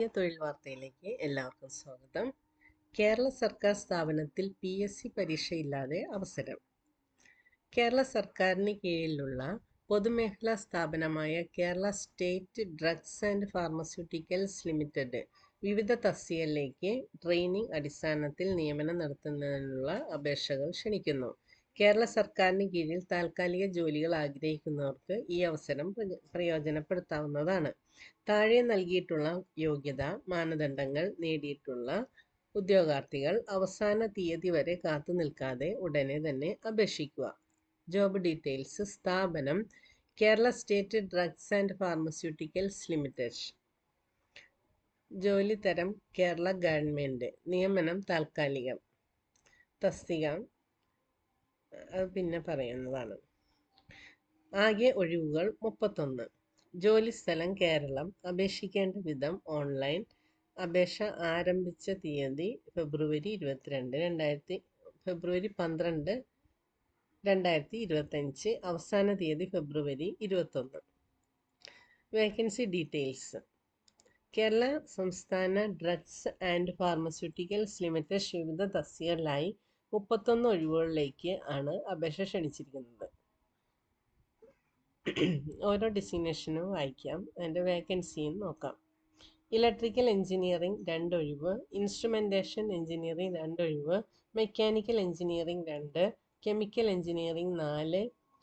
പുതിയ തൊഴിൽ വാർത്തയിലേക്ക് എല്ലാവർക്കും സ്വാഗതം കേരള സർക്കാർ സ്ഥാപനത്തിൽ പി എസ് സി പരീക്ഷയില്ലാതെ അവസരം കേരള സർക്കാരിന് കീഴിലുള്ള പൊതുമേഖലാ സ്ഥാപനമായ Kerala state drugs and pharmaceuticals limited വിവിധ തസ്തികയിലേക്ക് ട്രെയിനിംഗ് അടിസ്ഥാനത്തിൽ നിയമനം നടത്തുന്നതിനുള്ള അപേക്ഷകൾ ക്ഷണിക്കുന്നു കേരള സർക്കാരിന് കീഴിൽ താൽക്കാലിക ജോലികൾ ആഗ്രഹിക്കുന്നവർക്ക് ഈ അവസരം പ്രയോജനപ്പെടുത്താവുന്നതാണ് താഴെ നൽകിയിട്ടുള്ള യോഗ്യത മാനദണ്ഡങ്ങൾ നേടിയിട്ടുള്ള ഉദ്യോഗാർത്ഥികൾ അവസാന തീയതി വരെ കാത്തു നിൽക്കാതെ ഉടനെ തന്നെ അപേക്ഷിക്കുക ജോബ് ഡീറ്റെയിൽസ് സ്ഥാപനം Kerala state drugs and pharmaceuticals limited ജോലി തരം കേരള ഗവൺമെൻറ് നിയമനം താൽക്കാലികം തസ്തിക പിന്നെ പറയുന്നതാണ് ആകെ ഒഴിവുകൾ മുപ്പത്തൊന്ന് ജോലിസ്ഥലം കേരളം അപേക്ഷിക്കേണ്ട വിധം ഓൺലൈൻ അപേക്ഷ ആരംഭിച്ച തീയതി ഫെബ്രുവരി ഇരുപത്തിരണ്ട് രണ്ടായിരത്തി ഫെബ്രുവരി പന്ത്രണ്ട് രണ്ടായിരത്തി ഇരുപത്തഞ്ച് അവസാന തീയതി ഫെബ്രുവരി ഇരുപത്തൊന്ന് വേക്കൻസി ഡീറ്റെയിൽസ് കേരള സംസ്ഥാന ഡ്രഗ്സ് ആൻഡ് ഫാർമസ്യൂട്ടിക്കൽസ് ലിമിറ്റഡ് ശിവിത തസ്യറിലായി മുപ്പത്തൊന്ന് ഒഴിവുകളിലേക്ക് ആണ് അപേക്ഷ ക്ഷണിച്ചിരിക്കുന്നത് ഓരോ ഡെസിഗ്നേഷനും വായിക്കാം അതിൻ്റെ വേക്കൻസിയും നോക്കാം ഇലക്ട്രിക്കൽ എഞ്ചിനീയറിംഗ് രണ്ടൊഴിവ് ഇൻസ്ട്രുമെൻറ്റേഷൻ എഞ്ചിനീയറിംഗ് രണ്ടൊഴിവ് മെക്കാനിക്കൽ എഞ്ചിനീയറിംഗ് രണ്ട് കെമിക്കൽ എഞ്ചിനീയറിംഗ് നാല്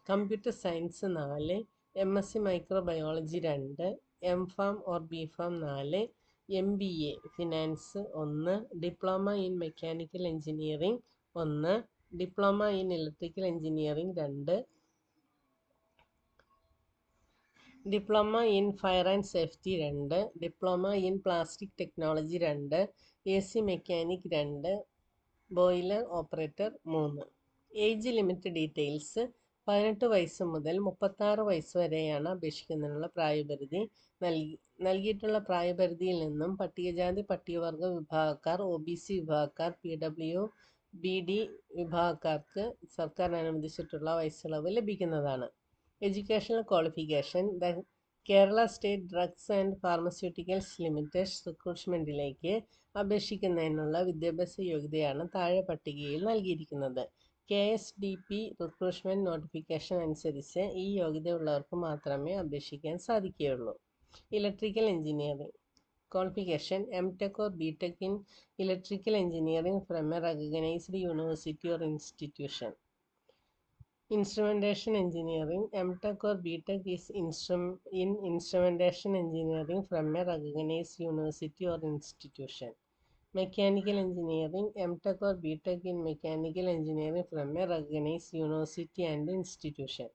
കമ്പ്യൂട്ടർ സയൻസ് നാല് എം എസ് സി മൈക്രോബയോളജി രണ്ട് M pharm or B pharm നാല് എം ബി എ ഫിനാൻസ് ഒന്ന് ഡിപ്ലോമ ഇൻ മെക്കാനിക്കൽ എഞ്ചിനീയറിംഗ് ഒന്ന് ഡിപ്ലോമ ഇൻ ഇലക്ട്രിക്കൽ എഞ്ചിനീയറിംഗ് രണ്ട് diploma in fire and safety രണ്ട് diploma in plastic technology രണ്ട് A C mechanic രണ്ട് boiler operator മൂന്ന് age limit details പതിനെട്ട് വയസ്സ് മുതൽ മുപ്പത്താറ് വയസ്സ് വരെയാണ് അപേക്ഷിക്കുന്നതിനുള്ള പ്രായപരിധി നൽകി നൽകിയിട്ടുള്ള പ്രായപരിധിയിൽ നിന്നും പട്ടികജാതി പട്ടികവർഗ വിഭാഗക്കാർ ഒ ബി സി വിഭാഗക്കാർ പി ഡബ്ല്യു ബി ഡി വിഭാഗക്കാർക്ക് സർക്കാർ അനുവദിച്ചിട്ടുള്ള വയസ്സിളവ് ലഭിക്കുന്നതാണ് educational qualification the Kerala state drugs and pharmaceuticals limited റിക്രൂട്ട്മെൻറ്റിലേക്ക് അപേക്ഷിക്കുന്നതിനുള്ള വിദ്യാഭ്യാസ യോഗ്യതയാണ് താഴെ പട്ടികയിൽ നൽകിയിരിക്കുന്നത് K S D P recruitment notification അനുസരിച്ച് ഈ യോഗ്യതയുള്ളവർക്ക് മാത്രമേ അപേക്ഷിക്കാൻ സാധിക്കുകയുള്ളൂ electrical engineering Qualification M.Tech or B.Tech in Electrical Engineering from a recognized university or institution. Instrumentation Engineering M.Tech or B.Tech is in Instrumentation Engineering from a recognized university or institution. Mechanical Engineering M.Tech or B.Tech in Mechanical Engineering from a recognized university and institution.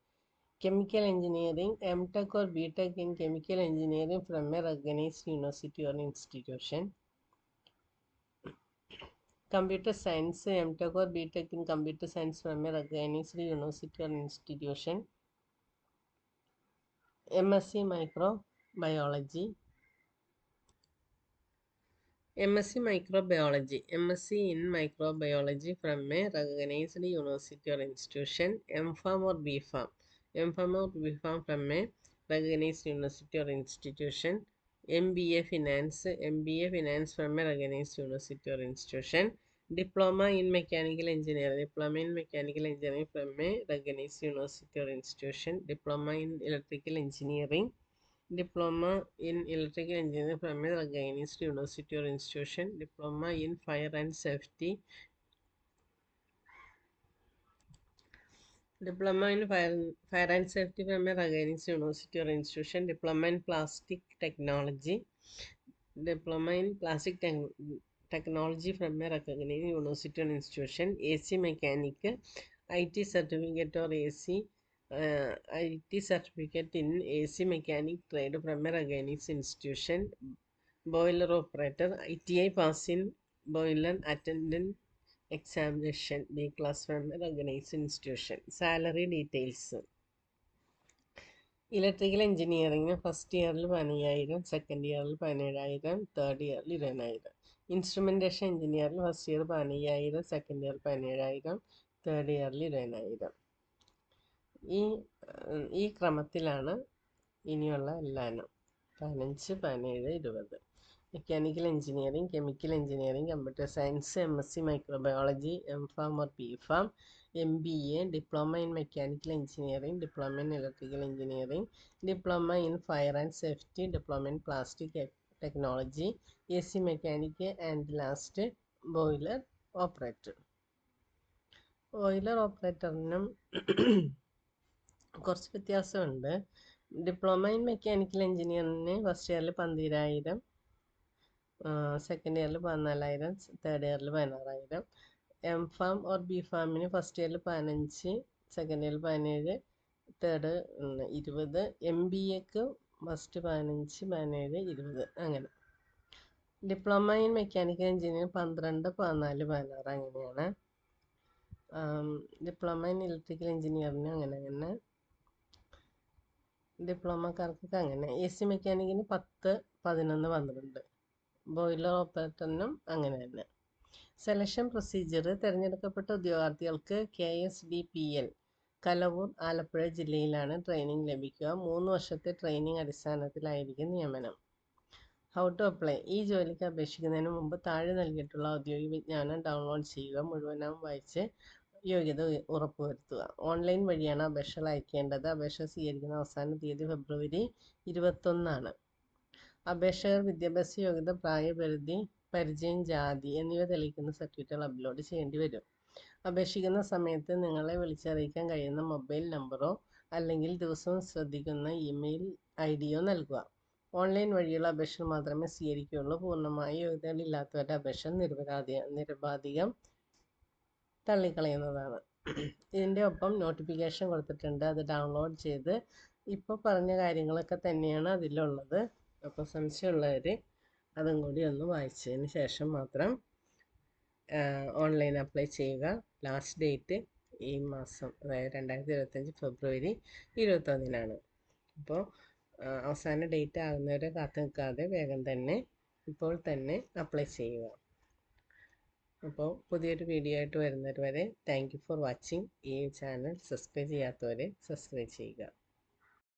chemical engineering mtech or btech in chemical engineering from a recognized university or institution computer science mtech or btech in computer science from a recognized university or institution msc microbiology MSc Microbiology MSc in Microbiology from a recognized university or institution M Farm or B Farm M.Pharm out B.Pharm from a recognized university or institution. MBA Finance, MBA Finance from a recognized university or institution. Diploma in Mechanical Engineering, Diploma in Mechanical Engineering from a recognized university or institution. Diploma in Electrical Engineering, Diploma in Electrical Engineering from a recognized university or institution. Diploma in Fire and Safety, Diploma in Fire and Safety from a Ragani's University or Institution. Diploma in Plastic Technology. Diploma in Plastic Technology from a Ragani's University or Institution. AC Mechanic. IT Certificate or AC. IT Certificate in AC Mechanic Trade from a Ragani's Institution. Boiler Operator. ITI Pass in Boiler Attendant examination B class one recognise institution salary details electrical engineering first ഇയറിൽ പതിനയ്യായിരം second ഇയറിൽ പതിനേഴായിരം third ഇയറിൽ ഇരുപതിനായിരം instrumentation എഞ്ചിനീയറിൽ first year പതിനയ്യായിരം second year പതിനേഴായിരം third ഇയറിൽ ഇരുപതിനായിരം ഈ ഈ ക്രമത്തിലാണ് ഇനിയുള്ള എല്ലാനും പതിനഞ്ച് പതിനേഴ് ഇരുപത് mechanical engineering chemical engineering computer science M S C microbiology M pharm or P pharm M B A diploma in mechanical engineering diploma in electrical engineering diploma in fire and safety diploma in plastic technology A C mechanic and last boiler operator boiler ഓപ്പറേറ്ററിനും കുറച്ച് വ്യത്യാസമുണ്ട് diploma in mechanical എഞ്ചിനീയറിന് first ഇയറിൽ പന്തിരായിരം second ഇയറിൽ പതിനാലായിരം third ഇയറിൽ പതിനാറായിരം M pharm or B ഫാമിന് ഫസ്റ്റ് ഇയറിൽ പതിനഞ്ച് സെക്കൻഡ് ഇയറിൽ പതിനേഴ് തേർഡ് ഇരുപത് എം ബി എക്ക് ഫസ്റ്റ് പതിനഞ്ച് പതിനേഴ് ഇരുപത് അങ്ങനെ ഡിപ്ലോമ ഇൻ മെക്കാനിക്കൽ എഞ്ചിനീയറിംഗ് പന്ത്രണ്ട് പതിനാല് പതിനാറ് അങ്ങനെയാണ് ഡിപ്ലോമ ഇൻ ഇലക്ട്രിക്കൽ എഞ്ചിനീയറിന് അങ്ങനെ അങ്ങനെ ഡിപ്ലോമക്കാർക്കൊക്കെ അങ്ങനെ എ സി മെക്കാനിക്കിന് പത്ത് പതിനൊന്ന് പന്ത്രണ്ട് ബോയിലർ ഓപ്പറേറ്ററിനും അങ്ങനെ തന്നെ സെലക്ഷൻ പ്രൊസീജിയർ തിരഞ്ഞെടുക്കപ്പെട്ട ഉദ്യോഗാർത്ഥികൾക്ക് K S D P L Kalavoor Alappuzha ജില്ലയിലാണ് ട്രെയിനിങ് ലഭിക്കുക മൂന്ന് വർഷത്തെ ട്രെയിനിങ് അടിസ്ഥാനത്തിലായിരിക്കും നിയമനം ഹൗ ടു അപ്ലൈ ഈ ജോലിക്ക് അപേക്ഷിക്കുന്നതിന് മുമ്പ് താഴെ നൽകിയിട്ടുള്ള ഔദ്യോഗിക വിജ്ഞാനം ഡൗൺലോഡ് ചെയ്യുക മുഴുവനും വായിച്ച് യോഗ്യത ഉറപ്പുവരുത്തുക ഓൺലൈൻ വഴിയാണ് അപേക്ഷകൾ അയക്കേണ്ടത് അപേക്ഷ സ്വീകരിക്കുന്ന അവസാന തീയതി ഫെബ്രുവരി ഇരുപത്തൊന്നാണ് അപേക്ഷകർ വിദ്യാഭ്യാസ യോഗ്യത പ്രായപരിധി പരിചയം ജാതി എന്നിവ തെളിയിക്കുന്ന സർട്ടിഫിക്കറ്റുകൾ അപ്ലോഡ് ചെയ്യേണ്ടി വരും അപേക്ഷിക്കുന്ന സമയത്ത് നിങ്ങളെ വിളിച്ചറിയിക്കാൻ കഴിയുന്ന മൊബൈൽ നമ്പറോ അല്ലെങ്കിൽ ദിവസവും ശ്രദ്ധിക്കുന്ന ഇമെയിൽ ഐ ഡിയോ നൽകുക ഓൺലൈൻ വഴിയുള്ള അപേക്ഷ മാത്രമേ സ്വീകരിക്കുകയുള്ളൂ പൂർണ്ണമായി യോഗ്യതകളില്ലാത്തവരുടെ അപേക്ഷ നിരപരാധി നിരപാധികം തള്ളിക്കളയുന്നതാണ് ഇതിൻ്റെ ഒപ്പം നോട്ടിഫിക്കേഷൻ കൊടുത്തിട്ടുണ്ട് അത് ഡൗൺലോഡ് ചെയ്ത് ഇപ്പോൾ പറഞ്ഞ കാര്യങ്ങളൊക്കെ തന്നെയാണ് അതിലുള്ളത് അപ്പോൾ സംശയമുള്ളവർ അതും കൂടി ഒന്ന് വായിച്ചതിന് ശേഷം മാത്രം ഓൺലൈൻ അപ്ലൈ ചെയ്യുക ലാസ്റ്റ് ഡേറ്റ് ഈ മാസം അതായത് രണ്ടായിരത്തി ഇരുപത്തഞ്ച് ഫെബ്രുവരി ഇരുപത്തൊന്നിനാണ് അപ്പോൾ അവസാന ഡേറ്റ് ആകുന്നവരെ കാത്തു നിൽക്കാതെ വേഗം തന്നെ ഇപ്പോൾ തന്നെ അപ്ലൈ ചെയ്യുക അപ്പോൾ പുതിയൊരു വീഡിയോ ആയിട്ട് വരെ താങ്ക് യു ഫോർ വാച്ചിങ് ഈ ചാനൽ സബ്സ്ക്രൈബ് ചെയ്യാത്തവരെ സബ്സ്ക്രൈബ് ചെയ്യുക